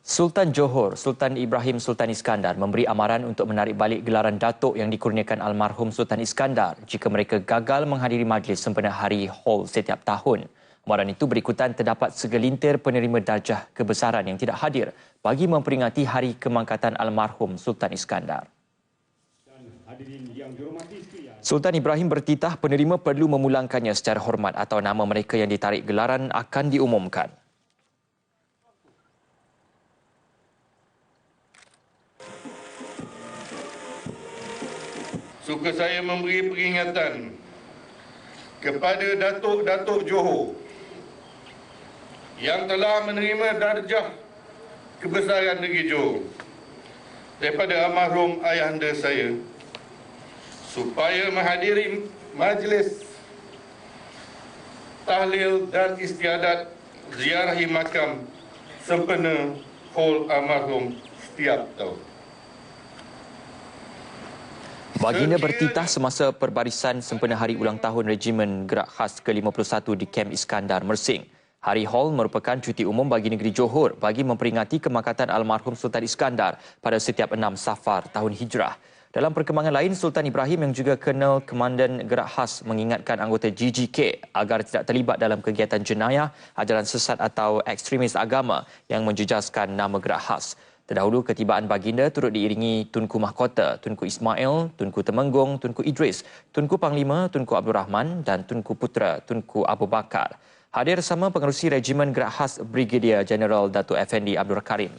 Sultan Johor, Sultan Ibrahim Sultan Iskandar memberi amaran untuk menarik balik gelaran datuk yang dikurniakan almarhum Sultan Iskandar jika mereka gagal menghadiri majlis sempena Hari Hall setiap tahun. Amaran itu berikutan terdapat segelintir penerima darjah kebesaran yang tidak hadir bagi memperingati hari kemangkatan almarhum Sultan Iskandar. Sultan Ibrahim bertitah penerima perlu memulangkannya secara hormat atau nama mereka yang ditarik gelaran akan diumumkan. Suka saya memberi peringatan kepada datuk-datuk Johor yang telah menerima darjah kebesaran negeri Johor daripada almarhum ayahanda saya supaya menghadiri majlis tahlil dan istiadat ziarahi makam sempena Hall almarhum setiap tahun. Baginda bertitah semasa perbarisan sempena hari ulang tahun Regimen Gerak Khas ke-51 di Kem Iskandar, Mersing. Hari Hall merupakan cuti umum bagi negeri Johor bagi memperingati kemangkatan almarhum Sultan Iskandar pada setiap 6 Safar tahun Hijrah. Dalam perkembangan lain, Sultan Ibrahim yang juga Colonel Komandan Gerak Khas mengingatkan anggota GGK agar tidak terlibat dalam kegiatan jenayah, ajaran sesat atau ekstremis agama yang menjejaskan nama Gerak Khas. Terdahulu ketibaan baginda turut diiringi Tunku Mahkota, Tunku Ismail, Tunku Temenggung, Tunku Idris, Tunku Panglima, Tunku Abdul Rahman dan Tunku Putra, Tunku Abu Bakar. Hadir sama pengerusi Regimen Gerak Khas Brigadier General Datuk Effendi Abdul Karim.